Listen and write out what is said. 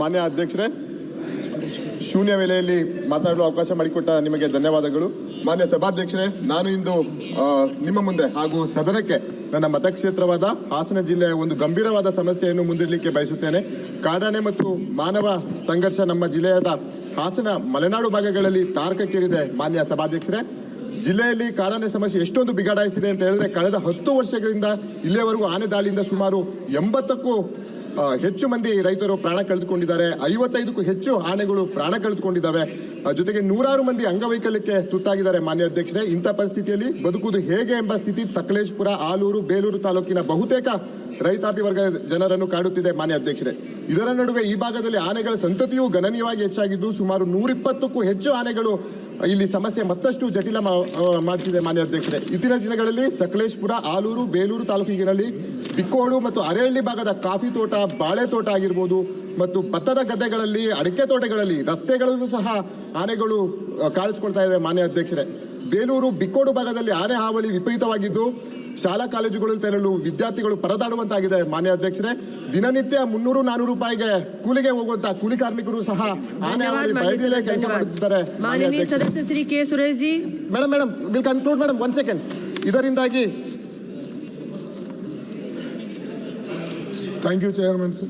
ಮಾನ್ಯ ಅಧ್ಯಕ್ಷರೇ, ಶೂನ್ಯ ವೇಳೆಯಲ್ಲಿ ಮಾತನಾಡಲು ಅವಕಾಶ ಮಾಡಿಕೊಟ್ಟ ನಿಮಗೆ ಧನ್ಯವಾದಗಳು. ಮಾನ್ಯ ಸಭಾಧ್ಯಕ್ಷರೇ, ನಾನು ಇಂದು ನಿಮ್ಮ ಮುಂದೆ ಹಾಗೂ ಸದನಕ್ಕೆ ನನ್ನ ಮತಕ್ಷೇತ್ರವಾದ ಹಾಸನ ಜಿಲ್ಲೆಯ ಒಂದು ಗಂಭೀರವಾದ ಸಮಸ್ಯೆಯನ್ನು ಮುಂದಿಡಲಿಕ್ಕೆ ಬಯಸುತ್ತೇನೆ. ಕಾಡಾನೆ ಮತ್ತು ಮಾನವ ಸಂಘರ್ಷ ನಮ್ಮ ಜಿಲ್ಲೆಯಾದ ಹಾಸನ ಮಲೆನಾಡು ಭಾಗಗಳಲ್ಲಿ ತಾರಕಕ್ಕೇರಿದೆ ಮಾನ್ಯ ಸಭಾಧ್ಯಕ್ಷರೇ. ಜಿಲ್ಲೆಯಲ್ಲಿ ಕಾಡಾನೆ ಸಮಸ್ಯೆ ಎಷ್ಟೊಂದು ಬಿಗಡಾಯಿಸಿದೆ ಅಂತ ಹೇಳಿದ್ರೆ, ಕಳೆದ ಹತ್ತು ವರ್ಷಗಳಿಂದ ಇಲ್ಲಿಯವರೆಗೂ ಆನೆ ದಾಳಿಯಿಂದ ಸುಮಾರು ಎಂಬತ್ತಕ್ಕೂ ಹೆಚ್ಚು ಮಂದಿ ರೈತರು ಪ್ರಾಣ ಕಳೆದುಕೊಂಡಿದ್ದಾರೆ. ಐವತ್ತೈದಕ್ಕೂ ಹೆಚ್ಚು ಆನೆಗಳು ಪ್ರಾಣ ಕಳೆದುಕೊಂಡಿದ್ದಾವೆ. ಜೊತೆಗೆ ನೂರಾರು ಮಂದಿ ಅಂಗವೈಕಲ್ಯಕ್ಕೆ ತುತ್ತಾಗಿದ್ದಾರೆ ಮಾನ್ಯ ಅಧ್ಯಕ್ಷರೇ. ಇಂಥ ಪರಿಸ್ಥಿತಿಯಲ್ಲಿ ಬದುಕುವುದು ಹೇಗೆ ಎಂಬ ಸ್ಥಿತಿ ಸಕಲೇಶ್ಪುರ, ಆಲೂರು, ಬೇಲೂರು ತಾಲೂಕಿನ ಬಹುತೇಕ ರೈತಾಪಿ ವರ್ಗ ಜನರನ್ನು ಕಾಡುತ್ತಿದೆ ಮಾನ್ಯ ಅಧ್ಯಕ್ಷರೇ. ಇದರ ನಡುವೆ ಈ ಭಾಗದಲ್ಲಿ ಆನೆಗಳ ಸಂತತಿಯು ಗಣನೀಯವಾಗಿ ಹೆಚ್ಚಾಗಿದ್ದು ಸುಮಾರು ನೂರಿಪ್ಪತ್ತಕ್ಕೂ ಹೆಚ್ಚು ಆನೆಗಳು ಇಲ್ಲಿ ಸಮಸ್ಯೆ ಮತ್ತಷ್ಟು ಜಟಿಲ ಮಾಡ್ತಿದೆ ಮಾನ್ಯ ಅಧ್ಯಕ್ಷರೇ. ಇತ್ತೀನ ದಿನಗಳಲ್ಲಿ ಸಕಲೇಶ್ಪುರ, ಆಲೂರು, ಬೇಲೂರು ತಾಲೂಕಿನಲ್ಲಿ ಬಿಕ್ಕೋಡು ಮತ್ತು ಅರೆಹಳ್ಳಿ ಭಾಗದ ಕಾಫಿ ತೋಟ, ಬಾಳೆ ತೋಟ ಆಗಿರ್ಬೋದು ಮತ್ತು ಭತ್ತದ ಗದ್ದೆಗಳಲ್ಲಿ, ಅಡಿಕೆ ತೋಟಗಳಲ್ಲಿ ರಸ್ತೆಗಳಲ್ಲೂ ಸಹ ಆನೆಗಳು ಕಾಣಿಸ್ಕೊಳ್ತಾ ಇವೆ ಮಾನ್ಯ ಅಧ್ಯಕ್ಷರೇ. ಬೇಲೂರು ಬಿಕ್ಕೋಡು ಭಾಗದಲ್ಲಿ ಆನೆ ಹಾವಳಿ ವಿಪರೀತವಾಗಿದ್ದು ಶಾಲಾ ಕಾಲೇಜುಗಳು ತೆರಳು ವಿದ್ಯಾರ್ಥಿಗಳು ಪರದಾಡುವಂತಾಗಿದೆ ಮಾನ್ಯ ಅಧ್ಯಕ್ಷರೇ. ದಿನನಿತ್ಯ ಮುನ್ನೂರು ನಾನೂರು ರೂಪಾಯಿಗೆ ಕೂಲಿಗೆ ಹೋಗುವಂತಹ ಕೂಲಿ ಕಾರ್ಮಿಕರು ಸಹ ಆನೆ ಹಾವಳಿ ಬಯಲೇ ಕೆಲಸ ಮಾಡುತ್ತಿದ್ದಾರೆ. Madam madam will conclude madam one second ಇದರಿಂದಾಗಿ ಥ್ಯಾಂಕ್ ಯು ಚೇರ್ಮನ್ ಸರ್